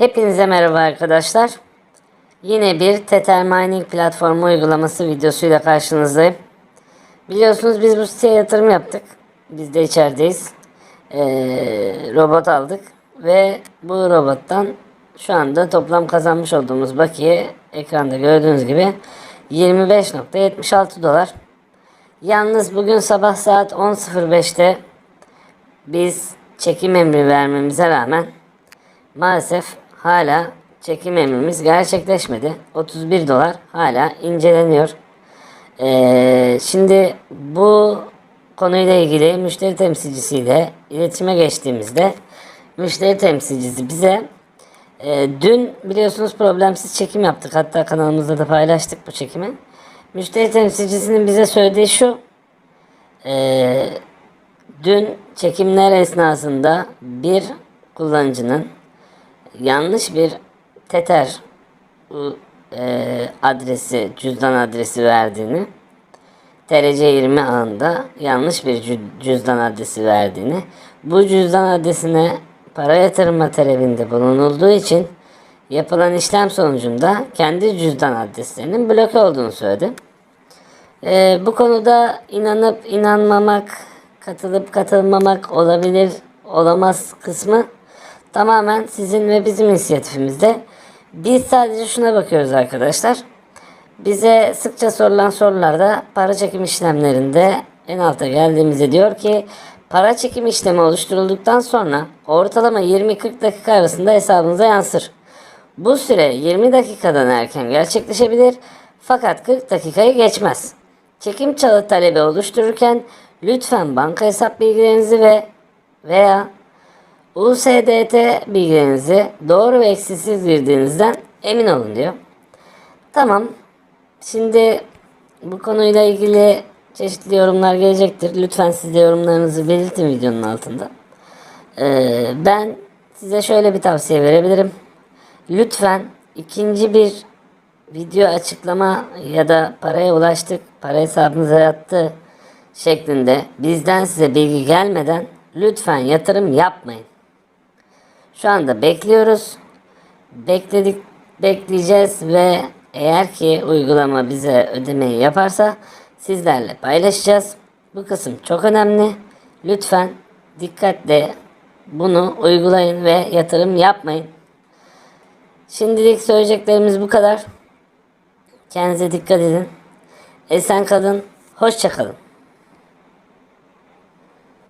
Hepinize merhaba arkadaşlar. Yine bir Tether Mining platformu uygulaması videosuyla karşınızdayım. Biliyorsunuz biz bu siteye yatırım yaptık. Biz de içerideyiz. Ee, robot aldık. Ve bu robottan şu anda toplam kazanmış olduğumuz bakiye ekranda gördüğünüz gibi 25.76 dolar. Yalnız bugün sabah saat 10.05'te biz çekim emri vermemize rağmen maalesef hala çekim emrimiz gerçekleşmedi. 31 dolar hala inceleniyor. Ee, şimdi bu konuyla ilgili müşteri temsilcisiyle iletişime geçtiğimizde müşteri temsilcisi bize e, dün biliyorsunuz problemsiz çekim yaptık. Hatta kanalımızda da paylaştık bu çekimi. Müşteri temsilcisinin bize söylediği şu. E, dün çekimler esnasında bir kullanıcının yanlış bir Tether e, adresi, cüzdan adresi verdiğini, TRC20 ağında yanlış bir cü- cüzdan adresi verdiğini, bu cüzdan adresine para yatırma talebinde bulunulduğu için yapılan işlem sonucunda kendi cüzdan adreslerinin bloke olduğunu söyledi. Ee, bu konuda inanıp inanmamak, katılıp katılmamak olabilir, olamaz kısmı tamamen sizin ve bizim inisiyatifimizde. Biz sadece şuna bakıyoruz arkadaşlar. Bize sıkça sorulan sorularda para çekim işlemlerinde en alta geldiğimizde diyor ki para çekim işlemi oluşturulduktan sonra ortalama 20-40 dakika arasında hesabınıza yansır. Bu süre 20 dakikadan erken gerçekleşebilir fakat 40 dakikayı geçmez. Çekim çalı talebi oluştururken lütfen banka hesap bilgilerinizi ve veya USDT bilgilerinizi doğru ve eksiksiz girdiğinizden emin olun diyor. Tamam. Şimdi bu konuyla ilgili çeşitli yorumlar gelecektir. Lütfen siz de yorumlarınızı belirtin videonun altında. Ee, ben size şöyle bir tavsiye verebilirim. Lütfen ikinci bir video açıklama ya da paraya ulaştık, para hesabınıza yattı şeklinde bizden size bilgi gelmeden lütfen yatırım yapmayın. Şu anda bekliyoruz. Bekledik, bekleyeceğiz ve eğer ki uygulama bize ödemeyi yaparsa sizlerle paylaşacağız. Bu kısım çok önemli. Lütfen dikkatle bunu uygulayın ve yatırım yapmayın. Şimdilik söyleyeceklerimiz bu kadar. Kendinize dikkat edin. Esen kalın. Hoşça kalın.